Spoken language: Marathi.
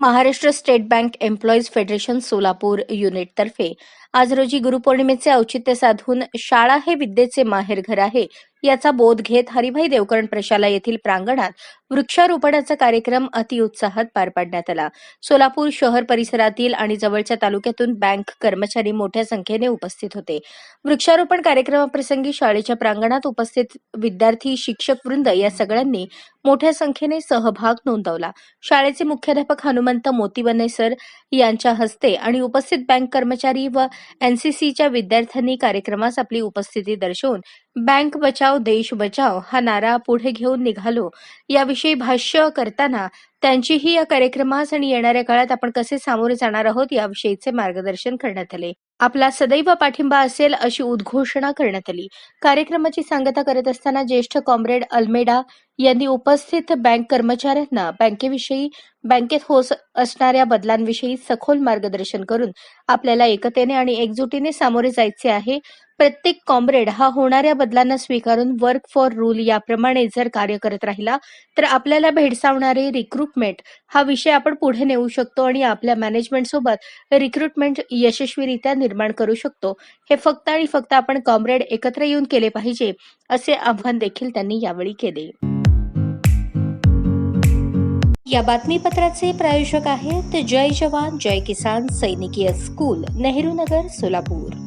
Maharashtra state bank employees federation Solapur युनिटतर्फे आज रोजी गुरुपौर्णिमेचे औचित्य साधून शाळा हे विद्येचे माहेरघर आहे. याचा बोध घेत हरिभाई देवकरण प्रशाला येथील प्रांगणात वृक्षारोपणाचा कार्यक्रम अतिउत्साहात पार पाडण्यात आला. सोलापूर शहर परिसरातील आणि जवळच्या तालुक्यातून बँक कर्मचारी मोठ्या संख्येने उपस्थित होते. वृक्षारोपण कार्यक्रमाप्रसंगी शाळेच्या प्रांगणात उपस्थित विद्यार्थी शिक्षक वृंद या सगळ्यांनी मोठ्या संख्येने सहभाग नोंदवला. शाळेचे मुख्याध्यापक हनुमंत मोतीवने सर यांच्या हस्ते आणि उपस्थित बँक कर्मचारी व एनसीसीच्या विद्यार्थ्यांनी कार्यक्रमास आपली उपस्थिती दर्शवून बँक बचाव देश बचाव हा नारा पुढे घेऊन निघालो. याविषयी भाष्य करताना त्यांचीही या कार्यक्रमास आणि येणाऱ्या काळात आपण कसे सामोरे जाणार आहोत याविषयीचे मार्गदर्शन करण्यात आले. आपला सदैव पाठिंबा असेल अशी उद्घोषणा करण्यात आली. कार्यक्रमाची सांगता करत असताना ज्येष्ठ कॉम्रेड अल्मेडा यांनी उपस्थित बँक कर्मचाऱ्यांना बँकेविषयी बँकेत होत असणाऱ्या बदलांविषयी सखोल मार्गदर्शन करून आपल्याला एकतेने आणि एकजुटीने सामोरे जायचे आहे प्रत्येक कॉम्रेड हा होणाऱ्या बदलांना स्वीकारून वर्क फॉर रूल याप्रमाणे जर कार्य करत राहिला तर आपल्याला भेडसावणारे रिक्रुटमेंट हा विषय आपण पुढे नेऊ शकतो आणि आपल्या मॅनेजमेंट सोबत रिक्रुटमेंट यशस्वीरित्या निर्माण करू शकतो. हे फक्त आणि फक्त आपण कॉम्रेड एकत्र येऊन केले पाहिजे असे आव्हान देखील त्यांनी यावेळी केले. या बातमीपत्राचे प्रायोजक आहेत जय जवान जय किसान सैनिकीय स्कूल नेहरू नगर सोलापूर.